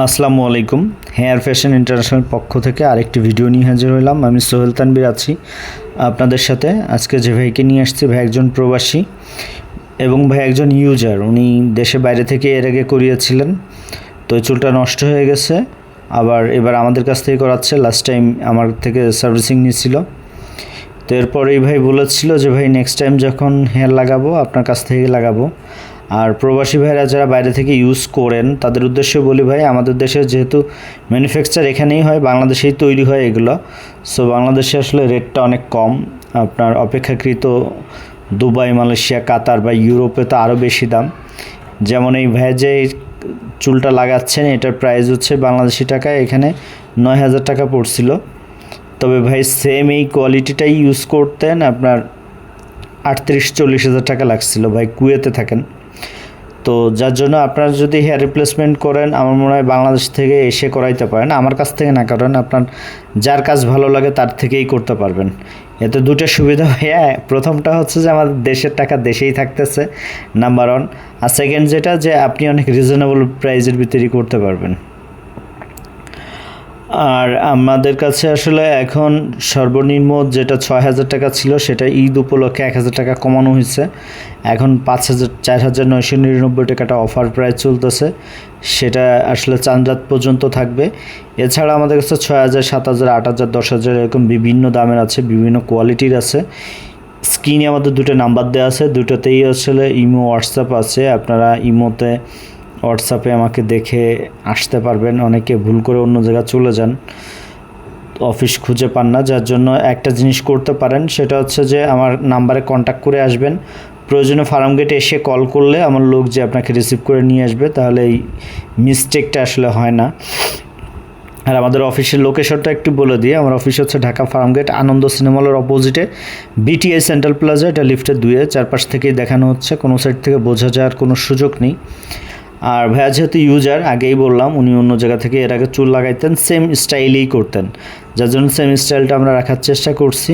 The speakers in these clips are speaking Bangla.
আসসালামু আলাইকুম। হেয়ার ফ্যাশন ইন্টারন্যাশনাল পক্ষ থেকে আরেকটি ভিডিও নিয়ে হাজির হলাম। আমি সোহেল তানবির আছি আপনাদের সাথে। আজকে যে ভাইকে নিয়ে আসছি, ভাই একজন প্রবাসী এবং ভাই একজন ইউজার উনি দেশে বাইরে থেকে এর আগে করিয়েছিলেন। তো চুলটা নষ্ট হয়ে গেছে। আবার এবার আমাদের কাছ থেকে করাচ্ছে। লাস্ট টাইম আমার থেকে সার্ভিসিং নিয়েছিল। তো এরপর এই ভাই বলেছিল যে, ভাই নেক্সট টাইম যখন হেয়ার লাগাবো, আপনার কাছ থেকে লাগাবো। আর প্রবাসী ভাইরা যারা বাইরে থেকে ইউজ করেন, তাদের উদ্দেশ্যে বলি ভাই, আমাদের দেশে যেহেতু ম্যানুফ্যাকচার এখানেই হয়, বাংলাদেশেই তৈরি হয় এগুলো। সো বাংলাদেশে আসলে রেটটা অনেক কম। আপনার অপেক্ষাকৃত দুবাই, মালয়েশিয়া, কাতার বা ইউরোপে তো আরও বেশি দাম। যেমন এই ভাই যে চুলটা লাগাচ্ছেন, এটার প্রাইস হচ্ছে বাংলাদেশি টাকায় এখানে নয় হাজার টাকা পড়ছিল। তবে ভাই সেম এই কোয়ালিটিটাই ইউজ করতেন আপনার আটত্রিশ, চল্লিশ হাজার টাকা লাগছিল। ভাই, কুয়েতে থাকেন। তো যার জন্য আপনারা যদি হেয়ার রিপ্লেসমেন্ট করেন, আমার মনে হয় বাংলাদেশ থেকে এসে করাইতে পারেন। আমার কাছ থেকে না, কারণ আপনার যার কাজ ভালো লাগে তার থেকেই করতে পারবেন। এতে দুটো সুবিধা ভাইয়া প্রথমটা হচ্ছে যে আমাদের দেশের টাকা দেশেই থাকতেছে নাম্বার ওয়ান আর সেকেন্ড যেটা যে আপনি অনেক রিজনেবল প্রাইজের ভিতরেই করতে পারবেন। আর আমাদের কাছে আসলে এখন সর্বনিম্ন যেটা ছয় হাজার টাকা ছিল, সেটা ঈদ উপলক্ষে এক হাজার টাকা কমানো হয়েছে। এখন পাঁচ হাজার, চার হাজার নয়শো নিরানব্বই টাকাটা অফার প্রাইস চলতেছে। সেটা আসলে চাঁদরাত পর্যন্ত থাকবে। এছাড়া আমাদের কাছে ছয় হাজার, সাত হাজার, আট হাজার, দশ হাজার এরকম বিভিন্ন দামের আছে, বিভিন্ন কোয়ালিটির আছে। স্ক্রিনে আমাদের দুটো নাম্বার দেওয়া আছে। দুটোতেই আসলে ইমো, হোয়াটসঅ্যাপ আছে। আপনারা ইমোতে হোয়াটসঅ্যাপে আমাকে দেখে আসতে পারবেন। অনেকে ভুল করে অন্য জায়গায় চলে যান। অফিস খুঁজে পান না, যার জন্য একটা জিনিস করতে পারেন, সেটা হচ্ছে যে আমার নাম্বারে কন্ট্যাক্ট করে আসবেন। প্রয়োজনে ফার্ম গেটে এসে কল করলে আমার লোক যে আপনাকে রিসিভ করে নিয়ে আসবে, তাহলে এই মিস্টেকটা আসলে হয় না। আর আমাদের অফিসের লোকেশনটা একটু বলে দিই। আমার অফিস হচ্ছে ঢাকা ফার্ম গেট, আনন্দ সিনেমলের অপোজিটে বিটিআই সেন্ট্রাল প্লাজা এটা লিফটের দুয়ে চারপাশ থেকেই দেখানো হচ্ছে। কোনো সাইড থেকে বোঝা যাওয়ার কোনো সুযোগ নেই। আর ভাইয়া যেহেতু ইউজার আগেই বললাম, উনি অন্য জায়গা থেকে এর আগে চুল লাগাইতেন সেম স্টাইলেই করতেন। যার জন্য সেম স্টাইলটা আমরা রাখার চেষ্টা করছি।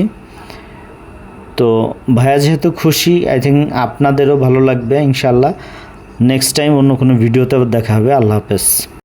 তো ভাইয়া যেহেতু খুশি আই থিঙ্ক আপনাদেরও ভালো লাগবে ইনশাল্লাহ নেক্সট টাইম অন্য কোনো ভিডিওতে দেখা হবে। আল্লাহ হাফেজ।